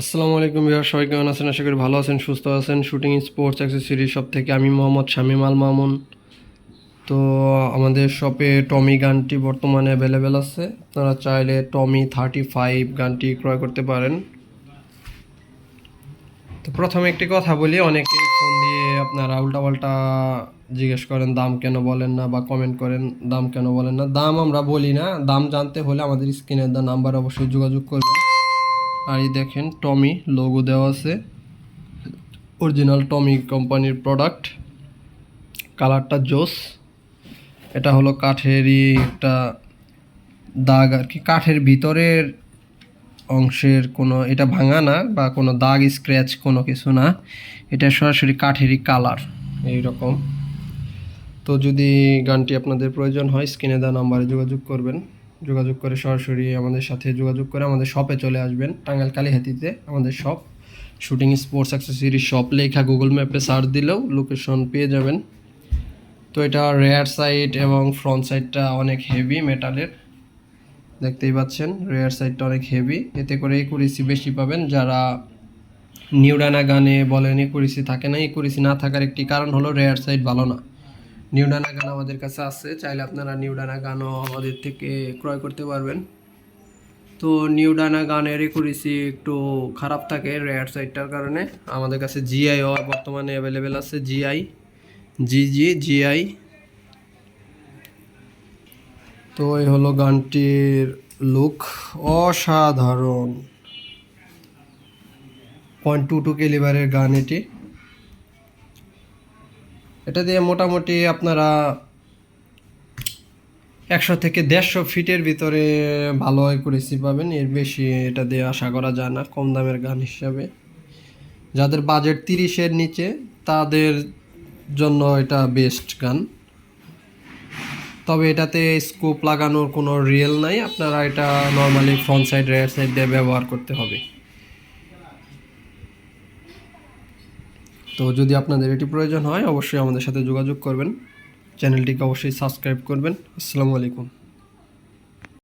আসসালামু আলাইকুম বিহার সবাই কেমন আছেন? আশা করি ভালো আছেন, সুস্থ আছেন। শুটিং স্পোর্টস অ্যাক্সেসরিজ শপ থেকে আমি মোহাম্মদ শামিম আল মামুন। তো আমাদের শপে টমি গানটি বর্তমানে অ্যাভেলেবেল আছে। আপনারা চাইলে টমি থার্টি ফাইভ গানটি ক্রয় করতে পারেন। তো প্রথমে একটি কথা বলি, অনেকেই ফোন দিয়ে আপনারা উল্টাপাল্টা জিজ্ঞেস করেন, দাম কেন বলেন না বা কমেন্ট করেন, দাম কেন বলেন না। দাম আমরা বলি না, দাম জানতে হলে আমাদের স্ক্রিনের দা নাম্বার অবশ্যই যোগাযোগ করবেন। আর এই দেখেন টমি লোগো দেওয়া আছে। অরিজিনাল টমি কোম্পানির প্রোডাক্ট কালারটা জোস। এটা হলো কাঠেরই একটা দাগ আর কি, কাঠের ভিতরের অংশের কোনো, এটা ভাঙা না বা কোনো দাগ স্ক্র্যাচ কোনো কিছু না। এটা সরাসরি কাঠেরই কালার এই রকম তো যদি গানটি আপনাদের প্রয়োজন হয়, স্ক্রিনে দেওয়া নাম্বারে যোগাযোগ করবেন। যোগাযোগ করে সরাসরি আমাদের সাথে যোগাযোগ করে আমাদের শপে চলে আসবেন টাঙ্গাইল কালীহাতিতে আমাদের shop shooting sports accessory shop লেখা গুগল ম্যাপে সার্চ দিলেও লোকেশন পেয়ে যাবেন। তো এটা রেয়ার সাইড এবং ফ্রন্ট সাইডটা অনেক হেভি মেটালের দেখতেই পাচ্ছেন রেয়ার সাইডটা অনেক হেভি এতে করে একুরেসি বেশি পাবেন যারা নিউডানা গানে বলেন, একুরেসি থাকে না, একুরেসি না থাকার একটি কারণ হলো রেয়ার সাইড ভালো না। নিউডানা গান আমাদের কাছে আছে, চাইলে আপনারা নিউডানা গানও আমাদের থেকে ক্রয় করতে পারবেন। তো নিউডানা গানের একুরেসি একটু খারাপ থাকে রেয়ার সাইডটার কারণে। আমাদের কাছে জিআইও বর্তমানে অ্যাভেলেবেল আছে জিআই জিজি জিআই তো এই হলো গানটির লুক অসাধারণ। পয়েন্ট টু টু কেলিবারের গান এটি। এটা দিয়ে মোটামুটি আপনারা একশো থেকে দেড়শো ফিটের ভিতরে ভালো করেছি পাবেন। এর বেশি এটা দিয়ে আশা করা যায় না, কম দামের গান হিসাবে। যাদের বাজেট তিরিশের নিচে, তাদের জন্য এটা বেস্ট গান। তবে এটাতে স্কোপ লাগানোর কোনো রিয়েল নাই, আপনারা এটা normally front side rear side দিয়ে ব্যবহার করতে হবে। তো যদি আপনাদের এটি প্রয়োজন হয়, অবশ্যই আমাদের সাথে যোগাযোগ করবেন। চ্যানেলটিকে অবশ্যই সাবস্ক্রাইব করবেন। আসসালামু আলাইকুম।